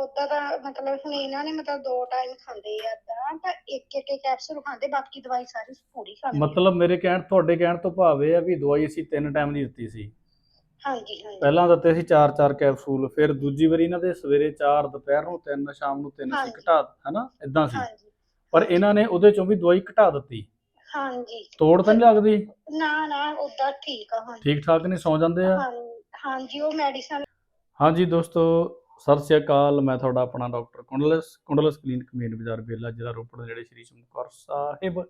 ਉਦਾਂ ਤਾਂ ਮਤਲਬ ਹੁਣ ਇਹਨਾਂ ਨੇ ਮਤਲਬ ਦੋ ਟਾਈਮ ਖਾਂਦੇ ਆ ਏਦਾਂ ਤਾਂ ਇੱਕ ਇੱਕ ਕੈਪਸੂਲ ਖਾਂਦੇ ਬਾਕੀ ਦਵਾਈ ਸਾਰੀ ਪੂਰੀ ਖਾਂਦੇ ਮਤਲਬ ਮੇਰੇ ਕਹਿਣ ਤੁਹਾਡੇ ਕਹਿਣ ਤੋਂ ਭਾਵ ਇਹ ਆ ਵੀ ਦਵਾਈ ਅਸੀਂ ਤਿੰਨ ਟਾਈਮ ਦੀ ਦਿੱਤੀ ਸੀ। ਹਾਂਜੀ ਹਾਂਜੀ। ਪਹਿਲਾਂ ਦਿੱਤੇ ਸੀ 4-4 ਕੈਪਸੂਲ ਫਿਰ ਦੂਜੀ ਵਾਰੀ ਇਹਨਾਂ ਦੇ ਸਵੇਰੇ 4 ਦੁਪਹਿਰ ਨੂੰ 3 ਸ਼ਾਮ ਨੂੰ 3 ਸੀ। ਘਟਾ ਹਨਾ? ਇਦਾਂ ਸੀ। ਹਾਂਜੀ। ਪਰ ਇਹਨਾਂ ਨੇ ਉਹਦੇ ਚੋਂ ਵੀ ਦਵਾਈ ਘਟਾ ਦਿੱਤੀ। ਹਾਂਜੀ। ਤੋੜ ਤਾਂ ਨਹੀਂ ਲੱਗਦੀ? ਨਾ ਨਾ ਉਦਾਂ ਠੀਕ ਆ ਹਾਂਜੀ। ਠੀਕ ਠਾਕ ਨਹੀਂ ਸੌ ਜਾਂਦੇ ਆ? ਹਾਂਜੀ ਉਹ ਮੈਡੀਸਨ ਹਾਂਜੀ ਦੋਸਤੋ ਸਤਿ ਸ਼੍ਰੀ ਅਕਾਲ, ਮੈਂ ਤੁਹਾਡਾ ਆਪਣਾ doctor Kundals Kundals clinic main ਬਾਜ਼ਾਰ ਬੇਲਾ ਜ਼ਿਲ੍ਹਾ ਰੋਪੜ ਜਿਹੜੇ ਸ਼੍ਰੀ ਚਮਕੌਰ ਸਾਹਿਬ।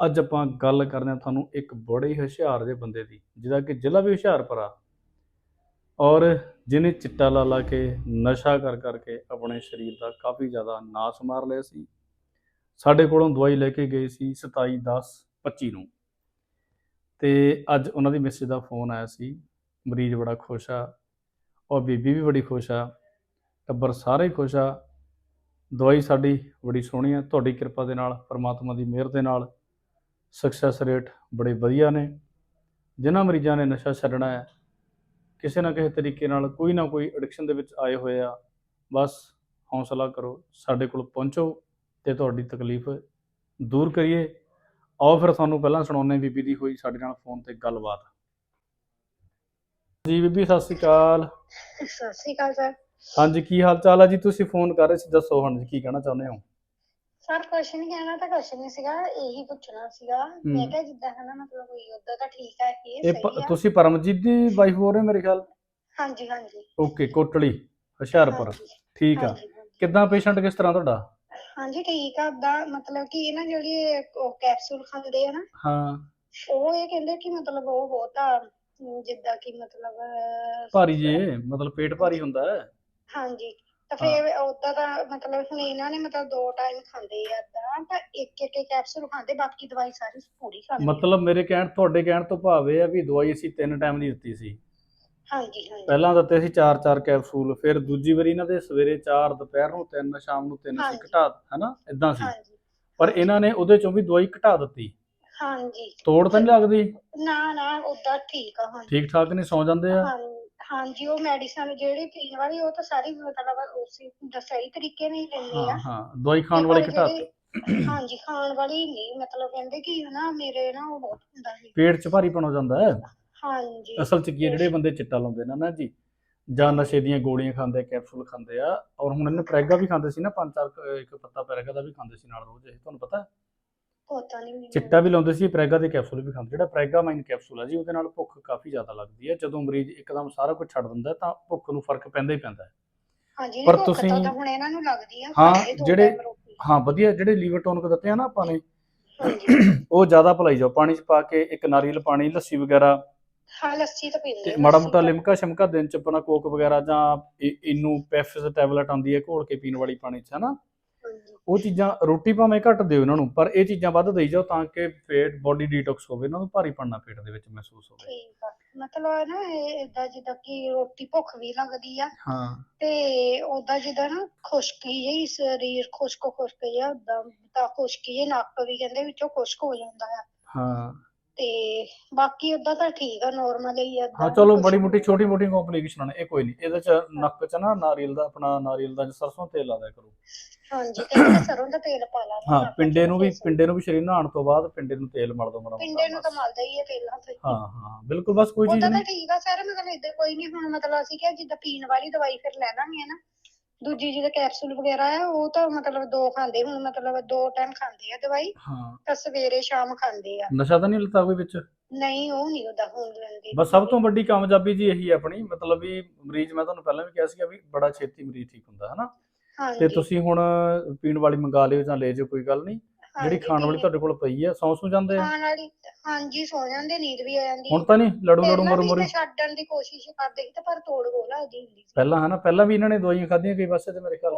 ਅੱਜ ਆਪਾਂ ਗੱਲ ਕਰਦੇ ਹਾਂ ਤੁਹਾਨੂੰ ਇੱਕ ਬੜੇ ਹੀ ਹੁਸ਼ਿਆਰ ਜਿਹੇ ਬੰਦੇ ਦੀ, ਜਿਹਦਾ ਕਿ ਜ਼ਿਲ੍ਹਾ ਵੀ ਹੁਸ਼ਿਆਰਪੁਰ ਆ। ਔਰ ਜਿਹਨੇ ਚਿੱਟਾ ਲਾ ਲਾ ਕੇ ਨਸ਼ਾ ਕਰ ਕਰਕੇ ਆਪਣੇ ਸਰੀਰ ਦਾ ਕਾਫੀ ਜ਼ਿਆਦਾ ਨਾਸ ਮਾਰ ਲਿਆ ਸੀ, ਸਾਡੇ ਕੋਲੋਂ ਦਵਾਈ ਲੈ ਕੇ ਗਏ ਸੀ 27 10 25 ਨੂੰ। ਤੇ ਅੱਜ ਉਹਨਾਂ ਦੀ ਮੈਸੇਜ ਦਾ ਫੋਨ ਆਇਆ ਸੀ, ਮਰੀਜ਼ ਬੜਾ ਖੁਸ਼ ਆ ਔਰ ਬੀਬੀ ਵੀ ਬੜੀ ਖੁਸ਼ ਆ, ਟੱਬਰ ਸਾਰੇ ਖੁਸ਼ ਆ। ਦਵਾਈ ਸਾਡੀ ਬੜੀ ਸੋਹਣੀ ਆ, ਤੁਹਾਡੀ ਕਿਰਪਾ ਦੇ ਨਾਲ, ਪਰਮਾਤਮਾ ਦੀ ਮਿਹਰ ਦੇ ਨਾਲ। ਸਕਸੈਸ ਰੇਟ ਬੜੇ ਵਧੀਆ ਨੇ। ਜਿਨ੍ਹਾਂ ਮਰੀਜ਼ਾਂ ਨੇ ਨਸ਼ਾ ਛੱਡਣਾ ਹੈ, ਕਿਸੇ ਨਾ ਕਿਸੇ ਤਰੀਕੇ ਨਾਲ ਕੋਈ ਨਾ ਕੋਈ ਐਡਿਕਸ਼ਨ ਦੇ ਵਿੱਚ ਆਏ ਹੋਏ ਆ। ਬਸ ਹੌਸਲਾ ਕਰੋ, ਸਾਡੇ ਕੋਲ ਪਹੁੰਚੋ ਤੇ ਤੁਹਾਡੀ ਤਕਲੀਫ ਦੂਰ ਕਰੀਏ। ਆਓ ਫਿਰ ਤੁਹਾਨੂੰ ਪਹਿਲਾਂ ਸੁਣਾਉਂਦੇ ਬੀਬੀ ਦੀ ਹੋਈ ਸਾਡੇ ਨਾਲ ਫੋਨ ਤੇ ਗੱਲਬਾਤ। ਜੀ ਬੀਬੀ ਸਤਿ ਸ਼੍ਰੀ ਅਕਾਲ। ਸਤਿ ਸ਼੍ਰੀ ਅਕਾਲ ਸਰ। ਹਾਂਜੀ ਕੀ ਹਾਲ ਚਾਲ ਆ ਜੀ? ਤੁਸੀਂ ਫੋਨ ਕਰ ਰਹੇ ਸੀ ਦੱਸੋ ਹੁਣ ਜੀ ਕੀ ਕਹਿਣਾ ਚਾਹੁੰਦੇ ਹੋ? ਸਰ ਕੁਛ ਨਹੀਂ ਕਹਿਣਾ ਤਾਂ ਕੁਛ ਨਹੀਂ ਸੀਗਾ ਇਹੀ ਪੁੱਛਣਾ ਸੀਗਾ। ਮੈਂ ਕਿਹਾ ਜਿੱਦਾਂ ਹਨਾ ਮਤਲਬ ਕੋਈ ਉਦਾਂ ਤਾਂ ਠੀਕ ਹੈ ਇਹ ਸਹੀ ਆ। ਤੁਸੀਂ ਪਰਮਜੀਤ ਦੀ ਵਾਈਫ ਹੋ ਰਹੇ ਮੇਰੇ ਖਿਆਲ? ਹਾਂਜੀ ਹਾਂਜੀ। ਓਕੇ ਕੋਟਲੀ ਹੁਸ਼ਿਆਰਪੁਰ। ਠੀਕ ਆ। ਕਿੱਦਾਂ ਪੇਸ਼ੈਂਟ ਕਿਸ ਤਰ੍ਹਾਂ ਤੁਹਾਡਾ? ਹਾਂਜੀ ਠੀਕ ਆ ਉਦਾਂ ਮਤਲਬ ਕਿ ਇਹ ਨਾ ਜਿਹੜੀ ਕੈਪਸੂਲ ਖਾਂਦੇ ਆ ਨਾ ਹਾਂ। ਉਹ ਇਹ ਕਹਿੰਦੇ ਕਿ ਮਤਲਬ ਉਹ ਬਹੁਤ ਆ ਜਿੱਦਾਂ ਕਿ ਮਤਲਬ ਭਾਰੀ ਜੇ ਮਤਲਬ ਪੇਟ ਭਾਰੀ ਹੁੰਦਾ ਹੈ? ਹਾਂਜੀ ਤਾਂ ਫਿਰ ਉਦਾਂ ਤਾਂ ਮਤਲਬ ਹੁਣ ਇਹਨਾਂ ਨੇ ਮਤਲਬ ਦੋ ਟਾਈਮ ਖਾਂਦੇ ਆ ਏਦਾਂ ਤਾਂ ਇੱਕ ਇੱਕ ਕੈਪਸੂਲ ਖਾਂਦੇ ਬਾਕੀ ਦਵਾਈ ਸਾਰੀ ਪੂਰੀ ਖਾਂਦੇ ਮਤਲਬ ਮੇਰੇ ਕਹਿਣ ਤੁਹਾਡੇ ਕਹਿਣ ਤੋਂ ਭਾਵ ਇਹ ਆ ਵੀ ਦਵਾਈ ਅਸੀਂ ਤਿੰਨ ਟਾਈਮ ਦੀ ਦਿੱਤੀ ਸੀ। ਹਾਂਜੀ ਹਾਂਜੀ। ਪਹਿਲਾਂ ਦਿੱਤੇ ਸੀ 4-4 ਕੈਪਸੂਲ ਫਿਰ ਦੂਜੀ ਵਾਰੀ ਇਹਨਾਂ ਦੇ ਸਵੇਰੇ 4 ਦੁਪਹਿਰ ਨੂੰ 3 ਸ਼ਾਮ ਨੂੰ 3 ਸੀ। ਘਟਾ ਹਨਾ? ਇਦਾਂ ਸੀ। ਹਾਂਜੀ। ਪਰ ਇਹਨਾਂ ਨੇ ਉਹਦੇ ਚੋਂ ਵੀ ਦਵਾਈ ਘਟਾ ਦਿੱਤੀ। ਹਾਂਜੀ। ਤੋੜ ਤਾਂ ਨਹੀਂ ਲੱਗਦੀ? ਨਾ ਨਾ ਉਦਾਂ ਠੀਕ ਆ ਹਾਂਜੀ। ਠੀਕ ਠਾਕ ਨਹੀਂ ਸੌ ਜਾਂਦੇ ਆ? ਹਾਂ- ਹਾਂਜੀ ਉਹ ਮੈਡੀਸਨ ਜਿਹੜੀ ਪੀਣ ਵਾਲੀ ਉਹ ਤਾਂ ਸਾਰੀ ਮਤਲਬ ਉਸੇ ਦਾ ਸਹੀ ਤਰੀਕੇ ਨਾਲ ਹੀ ਲੈਂਦੇ ਹਾਂ ਆ। ਹਾਂ ਦਵਾਈ ਖਾਣ ਵਾਲੀ ਪਰ ਘਟਾ ਜਿਹੜੀ- ਹਾਂਜੀ ਖਾਣ ਵਾਲੀ ਨਹੀਂ ਮਤਲਬ ਕਹਿੰਦੇ ਕਿ ਹਨਾ ਮੇਰੇ ਨਾ ਉਹ ਬਹੁਤ ਹੁੰਦਾ ਸੀ। ਪੇਟ 'ਚ ਭਾਰੀਪਣ ਹੋ ਜਾਂਦਾ ਹੈ? ਹਾਂਜੀ। ਅਸਲ 'ਚ ਕੀ ਹੈ, ਜਿਹੜੇ ਬੰਦੇ ਚਿੱਟਾ ਲਾਉਂਦੇ ਨੇ ਨਾ ਜੀ ਜਾਂ ਨਸ਼ੇ ਦੀਆਂ ਗੋਲੀਆਂ ਖਾਂਦੇ ਕੈਪਸੂਲ ਖਾਂਦੇ ਆ ਔਰ ਹੁਣ ਇਹਨੇ ਪ੍ਰੈਗਾ ਵੀ ਖਾਂਦੇ ਸੀ ਨਾ ਪੰਜ ਚਾਰ ਕ- ਇੱਕ ਪੱਤਾ ਪ੍ਰੈਗਾ ਦਾ ਵੀ ਖਾਂਦੇ ਸੀ ਨਾਲ ਰੋਜ਼ ਇਹ ਤੁਹਾਨੂੰ ਪਤਾ ਪਤਾ ਨਹੀਂ ਮੈਨੂੰ। ਚਿੱਟਾ ਵੀ ਲਾਉਂਦੇ ਸੀ ਪ੍ਰੈਗਾ ਦੇ ਕੈਪਸੂਲ ਵੀ ਖਾਂਦੇ। ਜਿਹੜਾ ਪ੍ਰੈਗਾ ਮਾਈਨ ਕੈਪਸੂਲ ਆ ਜੀ ਉਹਦੇ ਨਾਲ ਭੁੱਖ ਕਾਫੀ ਜ਼ਿਆਦਾ ਲੱਗਦੀ ਹੈ ਜਦੋਂ ਮਰੀਜ਼ ਇੱਕਦਮ ਸਾਰਾ ਕੁਝ ਛੱਡ ਦਿੰਦਾ ਤਾਂ ਭੁੱਖ ਨੂੰ ਫ਼ਰਕ ਪੈਂਦਾ ਹੀ ਪੈਂਦਾ। ਹੈ ਹਾਂਜੀ ਪਰ ਤੁਸੀਂ- ਤਾਂ ਹੁਣ ਇਹਨਾਂ ਨੂੰ ਲੱਗਦੀ ਆ ਹਾਂ, ਜਿਹੜੇ-। ਹਾਂ ਵਧੀਆ ਜਿਹੜੇ ਲੀਵਰ ਟੋਨਿਕ ਦਿੱਤੇ ਆ ਨਾ ਆਪਾਂ ਨੇ ਉਹ ਜ਼ਿਆਦਾ ਭਲਾਈ ਜਾਓ। ਪਾਣੀ 'ਚ ਪਾ ਕੇ ਇੱਕ ਨਾਰੀਅਲ ਪਾਣੀ ਲੱਸੀ ਵਗੈਰਾ। ਹਾਂ ਲੱਸੀ ਤਾਂ ਪੀਂਦੇ ਮਾੜਾ ਮੋਟਾ ਲਿਮਕਾ ਸ਼ਿਮਕਾ ਦਿਨ ਚ ਆਪਣਾ ਕੋਕ ਵਗੈਰਾ ਜਾਂ ਇ- ਇਨੂੰ ਪੈਫਿਸ ਟੈਬਲੇਟ ਆਉਂਦੀ ਹੈ ਘੋਲ ਕੇ ਪੀਣ ਵਾਲੀ ਪਾਣੀ ਚ ਹਨਾ। ਉਹ ਚੀਜ਼ਾਂ ਰੋਟੀ ਭਾਵੇਂ ਘੱਟ ਦਿਓ ਇਹਨਾਂ ਨੂੰ ਪਰ ਇਹ ਚੀਜ਼ਾਂ ਵੱਧ ਦੇਈ ਜਾਓ ਤਾਂ ਕਿ ਪੇਟ ਬੋਡੀ ਡੀਟੌਕਸ ਹੋਵੇ ਇਹਨਾਂ ਨੂੰ ਭਾਰੀ ਪੜਨਾ ਪੇਟ ਦੇ ਵਿੱਚ ਮਹਿਸੂਸ ਹੋਵੇ। ਠੀਕ ਆ। ਮਤਲਬ ਨਾ ਇਹ ਏਦਾਂ ਜਿੱਦਾਂ ਕਿ ਰੋਟੀ ਭੁੱਖ ਵੀ ਲੱਗਦੀ ਆ। ਹਾਂ। ਤੇ ਓਦਾਂ ਜਿੱਦਾਂ ਨਾ ਖੁਸ਼ਕੀ ਜਿਹੀ ਸਰੀਰ ਖੁਸ਼ਕ ਖੁਸ਼ਕ ਜਿਹਾ ਓਦਾਂ ਤਾਂ ਖੁਸ਼ਕੀ ਜਿਹੀ ਨੱਕ ਵੀ ਕਹਿੰਦੇ ਵਿੱਚੋਂ ਖੁਸ਼ਕ ਹੋ ਜਾਂਦਾ ਆ। ਹਾਂ। ਤੇ ਬਾਕੀ ਓਦਾਂ ਤਾਂ ਠੀਕ ਆ ਨਾਰਮਲ ਹੀ ਆ ਹਾਂ ਚਲੋ ਬੜੀ। ਮੋਟੀ ਛੋਟੀ ਮੋਟੀ ਕੰਪਲਿਕੇਸ਼ਨ ਨੇ ਇਹ ਕੋਈ ਨਹੀਂ ਇਹਦੇ ਚ ਨੱਕ ਚ ਨਾ ਨਾਰੀਅਲ ਦਾ ਆਪਣਾ ਨਾਰੀਅਲ ਦਾ ਸਰਸੋਂ ਤੇਲ ਲਾ ਦਿਆ ਕਰੋ ਹਾਂਜੀ ਸਰੋਂ ਦਾ ਤੇਲ ਪਾ ਲਾ ਹਾਂ ਪਿੰਡੇ ਨੂੰ ਵੀ ਪਿੰਡੇ ਨੂੰ ਵੀ ਸ਼ਰੀਰ ਨਹਾਉਣ ਤੋਂ ਬਾਅਦ ਪਿੰਡੇ ਨੂੰ ਤੇਲ ਮਲ ਦੋ ਮਾੜਾ ਮੋਟਾ ਪਿੰਡੇ ਨੂੰ ਤਾਂ ਬਸ। ਮਲਦਾ ਹੀ ਹੈ ਪਹਿਲਾਂ ਤੋਂ ਹੀ। ਹਾਂ ਹਾਂ ਬਿਲਕੁਲ ਬਸ ਕੋਈ ਚੀਜ਼ ਓਦਾਂ ਤਾਂ ਨਹੀਂ ਠੀਕ ਆ ਸਰ ਮਤਲਬ ਏਦਾਂ ਕੋਈ ਨਹੀਂ ਹੁਣ ਮਤਲਬ ਅਸੀਂ ਕਿਹਾ ਜਿੱਦਾਂ ਪੀਣ ਵਾਲੀ ਦਵਾਈ ਫਿਰ ਲੈ ਲਾਂਗੇ ਨਾ ਦੂਜੀ ਜਿਹਦੇ ਕੈਪਸੂਲ ਵਗੈਰਾ ਆ ਉਹ ਤਾਂ ਮਤਲਬ ਦੋ ਖਾਂਦੇ ਹੁਣ ਮਤਲਬ ਦੋ ਟਾਈਮ ਖਾਂਦੇ ਆ ਦਵਾਈ ਹਾਂ। ਤਾਂ ਸਵੇਰੇ ਸ਼ਾਮ ਖਾਂਦੇ ਆ। ਨਸ਼ਾ ਤਾਂ ਨਹੀਂ ਲੱਤਾ ਕੋਈ ਵਿੱਚ? ਨਹੀਂ ਉਹ ਨਹੀਂ ਉਹਦਾ ਹੁਣ ਲੈਂਦੇ ਬਸ ਸਭ ਤੋਂ ਵੱਡੀ ਕਾਮਯਾਬੀ ਜੀ ਇਹੀ ਹੈ ਆਪਣੀ ਮਤਲਬ ਵੀ ਮਰੀਜ਼ ਮੈਂ ਤੁਹਾਨੂੰ ਪਹਿਲਾਂ ਵੀ ਕਿਹਾ ਸੀਗਾ ਵੀ ਬੜਾ ਛੇਤੀ ਮਰੀਜ਼ ਠੀਕ ਹੁੰਦਾ ਹੈ ਨਾ ਹਾਂਜੀ। ਤੇ ਤੁਸੀਂ ਹੁਣ ਪੀਣ ਵਾਲੀ ਮੰਗਾ ਲਿਓ ਜਾਂ ਲੈ ਜਾਓ ਕੋਈ ਗੱਲ ਨਹੀਂ। ਜਿਹੜੀ ਖਾਣ ਵਾਲੀ। ਤੁਹਾਡੇ ਕੋਲ ਪਈ ਆ ਸੌਂ ਸੌ ਜਾਂਦੇ ਆ? ਖਾਣ ਵਾਲੀ ਹਾਂਜੀ ਸੋ ਜਾਂਦੇ ਨੀਂਦ ਵੀ ਆ ਜਾਂਦੀ। ਹੁਣ ਤਾਂ ਨਹੀਂ ਲੜੂ ਲੜੂ ਮਰੂ ਮਰੂ ਛੱਡਣ ਦੀ ਕੋਸ਼ਿਸ਼ ਕਰਦੇ ਸੀ ਤੇ ਪਰ ਤੋੜ ਗੋਲਾ ਉਹਦੀ ਹੁੰਦੀ ਸੀ। ਪਹਿਲਾਂ ਹਨਾ ਪਹਿਲਾਂ ਵੀ ਇਹਨਾਂ ਨੇ ਦਵਾਈਆਂ ਖਾਧੀਆਂ ਕਈ ਪਾਸੇ ਤੇ ਮੇਰੇ ਖਿਆਲ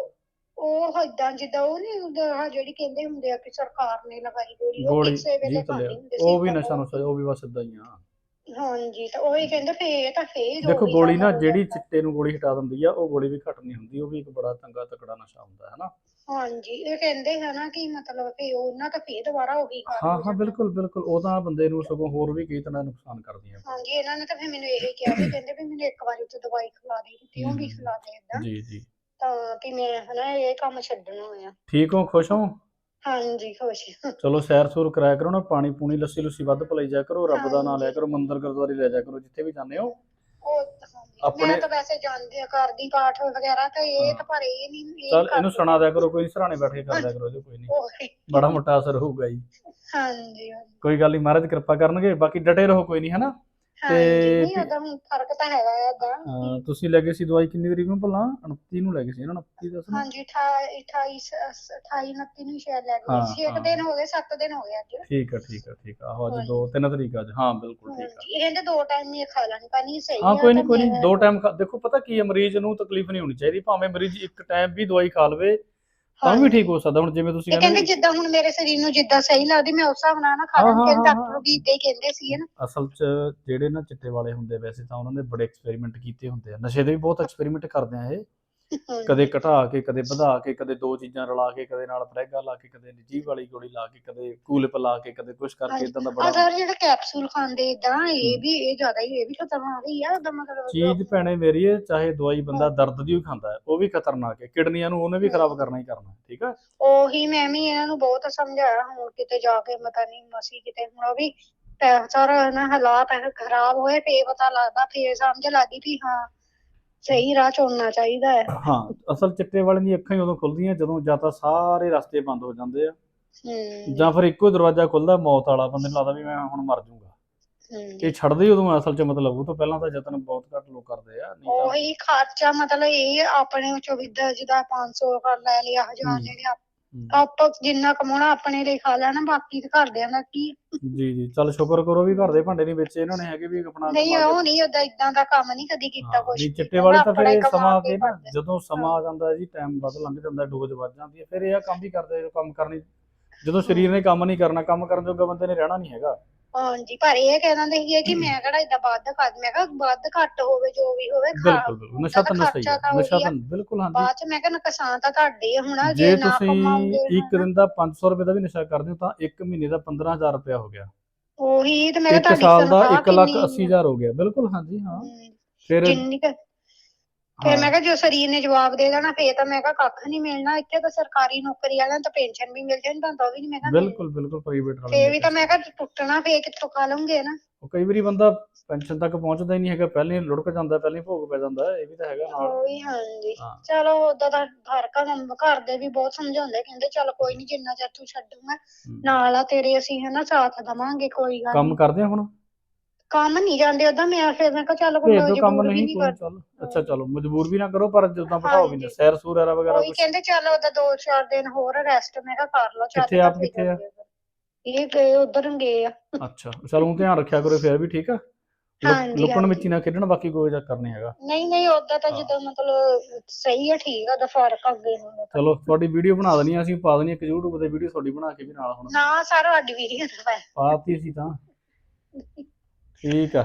ਉਹ ਏਦਾਂ ਜਿੱਦਾਂ ਉਹ ਨਹੀਂ ਆਹ ਜਿਹੜੀ ਕਹਿੰਦੇ ਹੁੰਦੇ ਆ ਕਿ ਸਰਕਾਰ ਨੇ ਲਗਾਈ ਗੋਲੀ ਉਹ ਗੋਲੀ ਕਿਸੇ ਵੇਲੇ ਜੀ ਖਾਂਦੇ ਹੁੰਦੇ ਸੀ ਉਹ ਵੀ ਨਸ਼ਾ ਨੁਸ਼ਾ ਉਹ ਵੀ ਬਸ ਇਦਾਂ ਹੀ ਆ। ਹਾਂਜੀ ਤਾਂ ਉਹ ਹੀ ਕਹਿੰਦੇ ਫੇਰ ਤਾਂ ਫੇਰ ਦੇਖੋ ਉਹੀ ਗੋਲੀ ਨਾ ਹੋ ਜਿਹੜੀ। ਚਿੱਟੇ ਨੂੰ ਗੋਲੀ ਹਟਾ ਦਿੰਦੀ ਆ ਉਹ ਗੋਲੀ ਵੀ ਘਟ ਨਹੀਂ ਹੁੰਦੀ ਉਹ ਵੀ ਇੱਕ ਬੜਾ ਚੰਗਾ ਤਕੜਾ ਨਸ਼ਾ ਹੁੰਦਾ ਹੈ ਨਾ ਹਾਂਜੀ ਇਹ ਕਹਿੰਦੇ ਹਨਾ ਕਿ ਮਤਲਬ ਫੇਰ ਉਹਨਾਂ ਤਾਂ ਫੇਰ ਦੁਬਾਰਾ ਹਾਂ ਹੋ ਹਾਂ ਜਾਂਦਾ। ਬਿਲਕੁਲ ਬਿਲਕੁਲ ਉਹ ਤਾਂ ਬੰਦੇ ਨੂੰ ਸਗੋਂ ਹੋਰ ਵੀ ਕਈ ਤਰ੍ਹਾਂ ਨੁਕਸਾਨ ਕਰਦੀਆਂ ਹਾਂਜੀ ਇਹਨਾਂ ਨੇ ਤਾਂ ਫੇਰ ਮੈਨੂੰ ਇਹ ਕਿਹਾ ਸੀ ਕਹਿੰਦੇ ਵੀ ਮੈਨੂੰ ਇੱਕ ਵਾਰੀ ਚ ਦਵਾਈ ਖਿਲਾ ਦੇ ਤੇ ਉਹ ਵੀ। ਖਿਲਾ ਦੇ ਜੀ ਜੀ ਤਾਂ ਵੀ ਮੈਂ ਹਨਾ ਇਹ ਕੰਮ ਛੱਡਣਾ ਆ ਠੀਕ ਹੋ ਖੁਸ਼ ਹੋ ਹਾਂਜੀ ਖੁਸ਼ ਹਾਂ। ਚਲੋ ਸੈਰ ਸੂਰ ਕਰਾਇਆ ਕਰੋ ਨਾ ਪਾਣੀ ਪੂਣੀ ਲੱਸੀ ਲੁੱਸੀ ਵੱਧ ਪਲਾਈ ਜਾ ਕਰੋ ਰੱਬ ਦਾ ਨਾਮ ਲਿਆ। ਕਰੋ ਮੰਦਰ ਗੁਰਦੁਆਰੇ ਲੈ ਜਾ ਕਰੋ ਜਿੱਥੇ ਵੀ ਜਾਂਦੇ ਹੋ ਉਹ ਹਾਂਜੀ ਆਪਣੇ- ਤਾਂ ਵੈਸੇ ਜਾਂਦੀ ਆ ਕਰਦੀ ਪਾਠ ਵਗੈਰਾ ਤਾਂ ਇਹ। ਤਾਂ ਪਰ ਇਹ ਨਹੀਂ ਇਹ ਚਲ ਕਰ- ਇਹਨੂੰ ਸੁਣਾ ਦਿਆ ਕਰੋ ਕੋਈ ਸਰਾਣੇ ਬੈਠ ਕੇ ਕਰ ਦਿਆ ਕਰੋ ਇਹਦੇ ਕੋਈ ਨਹੀਂ ਉਹੀ। ਬੜਾ ਮੋਟਾ ਅਸਰ ਹੋਊਗਾ ਜੀ ਹਾਂਜੀ ਹਾਂਜੀ ਕੋਈ ਗੱਲ ਨਹੀਂ ਮਹਾਰਾਜ ਕਿਰਪਾ ਕਰਨਗੇ ਬਾਕੀ ਡਟੇ ਰਹੋ ਕੋਈ ਨਹੀਂ ਹਨਾ ਤੇ- ਨਹੀਂ ਹੁਣ ਫ਼ਰਕ ਤਾਂ ਹੈਗਾ ਆ ਏਦਾਂ। ਅਹ ਤੁਸੀਂ ਲੈ ਗਏ ਸੀ ਦਵਾਈ ਕਿੰਨੀ ਤਰੀਕ ਨੂੰ? ਭਲਾ 29 ਨੂੰ ਲੈ ਗਏ ਸੀ ਨਾ 29 ਦੱਸ ਹਾਂਜੀ 28 28 28 29 ਨੂੰ ਸ਼ਾਇਦ ਲੱਗ ਹਾਂ, ਗਈ 6 ਹਾਂ। ਦਿਨ ਹੋ ਗਏ 7 ਦਿਨ ਹੋ ਗਏ ਅੱਜ। ਠੀਕ ਹੈ ਠੀਕ ਹੈ ਠੀਕ ਆ। ਆਹੋ ਅੱਜ। ਦੋ ਤਿੰਨ ਤਰੀਕ ਅੱਜ। ਹਾਂ ਬਿਲਕੁਲ ਠੀਕ ਆ। ਹਾਂਜੀ ਇਹ ਕਹਿੰਦੇ ਦੋ ਟਾਈਮ ਹੀ ਖਾ ਲੈਣੀ ਨਹੀਂ ਸਹੀ ਹਾਂ ਆ ਕੋਈ ਨਹੀਂ ਕੋਈ ਨਹੀਂ ਦੋ ਟਾਈਮ ਦੇਖੋ ਪਤਾ ਕੀ ਹੈ ਮਰੀਜ਼ ਨੂੰ ਤਕਲੀਫ ਨਹੀਂ ਹੋਣੀ ਚਾਹੀਦੀ ਭਾਵੇਂ ਮਰੀਜ਼ ਇੱਕ ਟਾਈਮ ਵੀ ਦਵਾਈ ਖਾ ਲਵੇ ਤਾਂ ਵੀ। ਠੀਕ ਹੋ ਸਕਦਾ ਹੁਣ ਜਿਵੇਂ ਤੁਸੀਂ ਇਹ ਕਹਿੰਦੇ ਜਿੱਦਾਂ ਹੁਣ ਮੇਰੇ ਸਰੀਰ ਨੂੰ ਜਿੱਦਾਂ ਸਹੀ ਲੱਗਦੀ ਮੈਂ ਉਸ ਹਿਸਾਬ ਨਾਲ ਨਾ ਖਾ ਹਾਂ, ਹਾਂ, ਡਾਕਟਰ ਵੀ ਇਦਾਂ ਹੀ ਕਹਿੰਦੇ ਸੀ ਨਾ ਅਸਲ 'ਚ ਜਿਹੜੇ ਨਾ ਚਿੱਟੇ ਵਾਲੇ ਹੁੰਦੇ ਵੈਸੇ ਤਾਂ ਉਹਨਾਂ ਨੇ ਬੜੇ ਐਕਸਪੈਰੀਮੈਂਟ ਕੀਤੇ ਹੁੰਦੇ ਆ ਨਸ਼ੇ ਦੇ ਵੀ ਬਹੁਤ ਐਕਸਪੈਰੀਮੈਂਟ ਕਰਦੇ ਆ ਇਹ। ਕਦੇ ਘਟਾ ਕੇ ਕਦੇ ਵਧਾ ਕੇ ਕਦੇ ਦੋ ਚੀਜ਼ਾਂ ਰਲਾ ਕੇ ਕਦੇ ਨਾਲ ਪ੍ਰੈਗਾ ਲਾ ਕੇ ਕਦੇ ਨਿੱਜੀ ਵਾਲੀ ਗੋਲੀ ਲਾ ਕੇ ਕਦੇ ਕੂਲਿਪ ਲਾ ਕੇ ਕਦੇ ਕੁਝ ਕਰਕੇ। ਇਦਾਂ ਦਾ ਆ ਬੜਾ ਸਰ ਜਿਹੜਾ ਕੈਪਸੂਲ ਖਾਂਦੇ ਇਦਾਂ ਇਹ ਵੀ ਇਹ ਜ਼ਿਆਦਾ ਹੀ ਇਹ ਵੀ ਖਤਰਨਾਕ ਹੀ ਆ ਉਹਦਾ ਮਤਲਬ ਚੀਜ਼ ਭੈਣੇ ਮੇਰੀ ਹੈ ਚਾਹੇ ਦਵਾਈ ਬੰਦਾ ਦਰਦ ਦੀ ਵੀ ਖਾਂਦਾ ਹੈ ਉਹ ਵੀ ਖਤਰਨਾਕ ਹੈ ਕਿਡਨੀਆਂ ਨੂੰ ਉਹਨੇ ਵੀ ਖਰਾਬ ਕਰਨਾ ਹੀ ਕਰਨਾ ਠੀਕ ਹੈ? ਉਹੀ ਮੈਂ ਵੀ ਇਹਨਾਂ ਨੂੰ ਬਹੁਤ ਸਮਝਾਇਆ ਹੁਣ ਕਿਤੇ ਜਾ ਕੇ ਪਤਾ ਨਹੀਂ ਮਸੀ ਕਿਤੇ ਹੁਣ ਉਹ ਵੀ ਪੈਸਾ ਸਾਰਾ ਨਾ ਹਾਲਾਤ ਖਰਾਬ ਹੋਏ ਫੇਰ ਪਤਾ ਲੱਗਦਾ ਫੇਰ ਸਮਝ ਲੱਗਦੀ ਵੀ ਹਾਂ ਸਹੀ ਰਾਹ ਚੁਣਨਾ ਚਾਹੀਦਾ ਹੈ ਹਾਂ ਅਸਲ ਚਿੱਟੇ ਵਾਲੇ ਦੀਆਂ ਅੱਖਾਂ ਹੀ ਉਦੋਂ ਖੁੱਲਦੀਆਂ ਜਦੋਂ ਜਾਂ ਤਾਂ ਸਾਰੇ ਰਸਤੇ ਬੰਦ ਹੋ ਜਾਂਦੇ ਆ ਹੂੰ ਜਾਂ ਫਿਰ ਇੱਕੋ ਦਰਵਾਜ਼ਾ ਖੁੱਲਦਾ ਮੌਤ ਵਾਲਾ ਬੰਦੇ ਨੂੰ ਲੱਗਦਾ ਵੀ ਮੈਂ ਹੁਣ ਮਰ ਜਾਊਂਗਾ ਹੂੰ। ਇਹ ਛੱਡਦੇ ਹੀ ਉਦੋਂ ਅਸਲ 'ਚ ਮਤਲਬ ਉਹ ਤੋਂ ਪਹਿਲਾਂ ਤਾਂ ਯਤਨ ਬਹੁਤ ਘੱਟ ਲੋਕ ਕਰਦੇ ਆ ਨਹੀਂ ਤਾਂ ਉਹੀ ਖਰਚਾ ਮਤਲਬ ਇਹ ਆਪਣੇ ਵਿੱਚੋਂ ਵੀ ਦ- ਜਿੱਦਾਂ 500 ਕਰ ਲੈ ਲਿਆ ਹਜ਼ਾਰ ਹੂੰ। ਆਪਾਂ ਜਿੰਨਾ ਕਮਾਉਣਾ ਆਪਣੇ ਲਈ ਖਾ ਲੈਣਾ ਬਾਕੀ ਤੇ ਘਰਦਿਆਂ ਦਾ ਕੀ ਜੀ ਜੀ ਚੱਲ ਸ਼ੁਕਰ ਕਰੋ ਵੀ ਘਰ ਦੇ ਭਾਂਡੇ ਨਹੀਂ ਵੇਚੇ ਇਹਨਾਂ ਨੇ ਹੈਗੇ ਵੀ ਆਪਣਾ ਨਹੀਂ ਕਮਾ ਉਹ ਨਹੀਂ ਓਦਾਂ ਇਦਾਂ ਦਾ ਕੰਮ ਨਹੀਂ ਕਦੀ ਕੀਤਾ ਹਾਂ, ਕੁਛ ਵੀ। ਚਿੱਟੇ ਵਾਲੇ ਤਾਂ ਆਪਣਾ ਫਿਰ ਹੀ ਕਮਾ ਸਮਾਂ ਆ ਕੇ। ਜਦੋਂ ਸਮਾਂ ਆ ਜਾਂਦਾ ਜੀ ਟਾਈਮ ਵੱਧ ਲੰਘ ਜਾਂਦਾ ਡੋਜ਼ ਵੱਧ ਜਾਂਦੀ ਹੈ ਫਿਰ ਇਹ ਆ ਕੰਮ ਵੀ ਕਰਦੇ ਕੰਮ ਕਰਨੀ ਜਦੋਂ ਸਰੀਰ ਨੇ ਕੰਮ ਨਹੀਂ ਕਰਨਾ ਕੰਮ ਕਰਨ ਜੋਗਾ ਬੰਦੇ ਨੇ ਰਹਿਣਾ ਨਹੀਂ ਹੈਗਾ। ਹਾਂਜੀ ਪਰ ਇਹ ਕਹਿ ਦਿੰਦੇ ਸੀ ਕਿ ਮੈਂ ਕਿਹੜਾ ਇਦਾਂ ਵੱਧ ਕਰ ਮੈਂ ਕਿਹਾ ਵੱਧ ਘੱਟ ਹੋਵੇ ਜੋ ਵੀ ਹੋਵੇ ਖਾ ਬਿਲਕੁਲ ਨਸ਼ਾ ਤਾਂ ਨਸ਼ਾ ਹੀ ਖਰਚਾ ਹੈ ਤਾਂ ਨਸ਼ਾ ਉਹੀ ਆ। ਤਾਂ ਬਿਲਕੁਲ ਹਾਂਜੀ। ਬਾਅਦ ਚ ਮੈਂ ਕਿਹਾ ਨੁਕਸਾਨ ਤਾਂ ਤੁਹਾਡੇ ਆ ਹੋਣਾ ਜੇ ਜੇ ਨਾ ਤੁਸੀਂ ਕਮਾਉਂਗੇ ਇੱਕ ਦਿਨ ਦਾ 500 ਰੁਪਏ ਦਾ ਵੀ ਨਸ਼ਾ ਕਰਦੇ ਹੋ ਤਾਂ ਇੱਕ ਮਹੀਨੇ ਦਾ 15000 ਰੁਪਏ ਹੋ ਗਿਆ। ਉਹੀ ਤੇ ਮੈਂ ਕਿਹਾ ਇੱਕ ਤੁਹਾਡੀ ਸਾਲ ਦਾ ਤਨਖਾਹ 1 ਲੱਖ ਕਿੰਨੀ 80 ਹਜ਼ਾਰ ਹੋ ਗਿਆ। ਬਿਲਕੁਲ ਹਾਂਜੀ ਹਾਂ। ਹਮ, ਫਿਰ ਜਿੰਨੀ ਕੁ ਫਿਰ ਮੈਂ ਕਿਹਾ ਜੋ ਸਰੀਰ ਨੇ ਜਵਾਬ ਦੇ ਦੇਣਾ ਫੇਰ ਤਾਂ ਮੈਂ ਕਿਹਾ ਕੱਖ ਨਹੀਂ ਮਿਲਣਾ ਇੱਥੇ ਤਾਂ ਸਰਕਾਰੀ ਨੌਕਰੀ ਵਾਲਿਆਂ ਨੂੰ ਤਾਂ ਪੈਨਸ਼ਨ ਵੀ ਮਿਲ ਜਾਂਦੀ ਤਾਂ ਉਹ ਵੀ ਨਹੀਂ ਮੈਂ ਕਿਹਾ ਮਿਲਣੀ। ਬਿਲਕੁਲ ਬਿਲਕੁਲ ਪ੍ਰਾਈਵੇਟ ਵਾਲੇ ਫੇਰ ਵੀ ਤਾਂ ਮੈਂ ਕਿਹਾ ਟੁੱਟਣਾ ਫੇਰ ਕਿੱਥੋਂ ਖਾ ਲਵਾਂਗੇ ਨਾ ਉਹ ਕਈ ਵਾਰੀ ਬੰਦਾ ਪੈਨਸ਼ਨ ਤੱਕ ਪਹੁੰਚਦਾ ਹੀ ਨਹੀਂ ਹੈਗਾ ਪਹਿਲਾਂ ਹੀ ਲੁੜਕ ਜਾਂਦਾ ਪਹਿਲਾਂ ਹੀ ਭੋਗ ਪੈ ਜਾਂਦਾ ਇਹ ਵੀ ਤਾਂ ਹੈਗਾ ਨਾਲ। ਉਹੀ ਹਾਂਜੀ। ਹਾਂ। ਚਲੋ ਉਦਾਂ ਤਾਂ ਘਰ ਕੰਮ ਘਰ ਦੇ ਵੀ ਬਹੁਤ ਸਮਝਾਉਂਦੇ ਕਹਿੰਦੇ ਚੱਲ ਕੋਈ ਨਹੀਂ ਜਿੰਨਾ ਚਿਰ ਤੂੰ ਛੱਡੂਗਾ। ਨਾਲ ਆ ਤੇਰੇ ਅਸੀਂ ਹਨਾ ਸਾਥ ਦਵਾਂਗੇ ਕੋਈ ਗੱਲ ਕੰਮ ਨੀ। ਕਰਦੇ ਆ ਹੁਣ? ਕੰਮ ਨਹੀਂ ਜਾਂਦੇ ਉਦਾਂ ਮੈਂ ਫਿਰ ਮੈਂ ਕਿਹਾ ਚੱਲ ਕੋਈ ਭੇਜ ਦਿਓ ਕੰਮ ਮਜਬੂਰ ਨਹੀਂ ਨਹੀਂ ਕੋਈ ਕਰ ਚੱਲ ਅੱਛਾ ਚਲੋ ਮਜਬੂਰ ਵੀ ਨਾ ਕਰੋ ਪਰ ਜਦੋਂ ਬਿਠਾਓ ਵੀ ਨਾ ਹਾਂਜੀ। ਸੈਰ ਸੂਰ ਐਰਾ ਵਗੈਰਾ ਕੁਛ ਕਹਿੰਦੇ ਚੱਲ ਉਹਦਾ ਦੋ ਚਾਰ ਦਿਨ ਹੋਰ ਰੈਸਟ ਮੈਂ ਕਿਹਾ ਕਰ ਲਓ ਚੱਲ ਕਿੱਥੇ ਆਪ ਫਿਰ ਕਿੱਥੇ ਆ? ਜਾਂਦੇ ਆ। ਇਹ ਗਏ ਉਧਰ ਗਏ ਆ ਅੱਛਾ ਚਲ ਉਹ ਧਿਆਨ ਰੱਖਿਆ ਕਰੋ ਫਿਰ ਵੀ ਠੀਕ ਆ ਹਾਂਜੀ, ਲੁਕਣ। ਮਿੱਚੀ ਨਾ ਖੇਡਣ ਬਾਕੀ ਕੋਈ ਚੱਕਰ ਨਹੀਂ ਹੈਗਾ ਨਹੀਂ ਨਹੀਂ ਉਦਾਂ ਤਾਂ ਹਾਂ। ਜਦੋਂ ਮਤਲਬ ਸਹੀ ਆ ਠੀਕ ਆ ਦਾ ਫ਼ਰਕ ਅੱਗੇ ਨਾਲੋਂ ਤਾਂ। ਚਲੋ ਤੁਹਾਡੀ ਵੀਡੀਓ ਬਣਾ ਦੇਣੀ ਆ, ਅਸੀਂ ਪਾ ਦੇਣੀ ਇੱਕ YouTube ਤੇ ਵੀਡੀਓ ਤੁਹਾਡੀ ਬਣਾ ਕੇ ਵੀ ਨਾਲ ਹੁਣ ਨਾ ਸਾਰਾ ਅੱਡ ਵੀਡੀਓ ਦਾ ਪਾਤੀ ਅਸੀਂ ਤਾਂ ਠੀਕ ਆ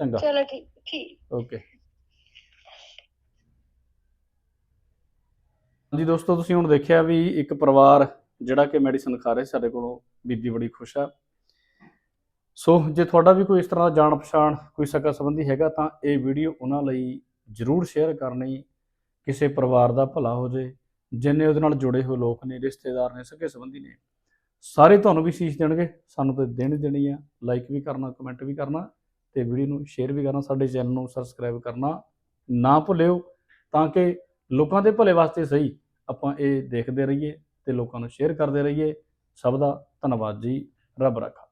ਚੰਗਾ। ਚਲੋ ਠੀਕ ਠੀਕ। ਓਕੇ। ਜੀ ਦੋਸਤੋ ਤੁਸੀਂ ਹੁਣ ਦੇਖਿਆ ਵੀ ਇੱਕ ਪਰਿਵਾਰ ਜਿਹੜਾ ਕਿ ਮੈਡੀਸਨ ਖਾ ਰਿਹਾ ਸਾਡੇ ਕੋਲੋਂ ਬੀਬੀ ਬੜੀ ਖੁਸ਼ ਆ। ਸੋ ਜੇ ਤੁਹਾਡਾ ਵੀ ਕੋਈ ਇਸ ਤਰ੍ਹਾਂ ਦਾ ਜਾਣ ਪਛਾਣ ਕੋਈ ਸਕਾ ਸੰਬੰਧੀ ਹੈਗਾ ਤਾਂ ਇਹ ਵੀਡੀਓ ਉਹਨਾਂ ਲਈ ਜ਼ਰੂਰ ਸ਼ੇਅਰ ਕਰਨੀ ਕਿਸੇ ਪਰਿਵਾਰ ਦਾ ਭਲਾ ਹੋ ਜੇ ਜਿੰਨੇ ਉਹਦੇ ਨਾਲ ਜੁੜੇ ਹੋਏ ਲੋਕ ਨੇ ਰਿਸ਼ਤੇਦਾਰ ਨੇ ਸਕੇ ਸੰਬੰਧੀ ਨੇ। ਸਾਰੇ ਤੁਹਾਨੂੰ ਵੀ ਸੀਸ ਦੇਣਗੇ, ਸਾਨੂੰ ਤਾਂ ਦੇਣੀ ਦੇਣੀ ਆ। ਲਾਈਕ ਵੀ ਕਰਨਾ ਕਮੈਂਟ ਵੀ ਕਰਨਾ ਤੇ ਵੀਡੀਓ ਨੂੰ ਸ਼ੇਅਰ ਵੀ ਕਰਨਾ, ਸਾਡੇ ਚੈਨਲ ਨੂੰ ਸਬਸਕ੍ਰਾਈਬ ਕਰਨਾ ਨਾ ਭੁੱਲਿਓ ਤਾਂ ਕਿ ਲੋਕਾਂ ਦੇ ਭਲੇ ਵਾਸਤੇ ਸਹੀ ਆਪਾਂ ਇਹ ਦੇਖਦੇ ਰਹੀਏ ਤੇ ਲੋਕਾਂ ਨੂੰ ਸ਼ੇਅਰ ਕਰਦੇ ਰਹੀਏ। ਸਭ ਦਾ ਧੰਨਵਾਦ ਜੀ। ਰੱਬ ਰੱਖਾ।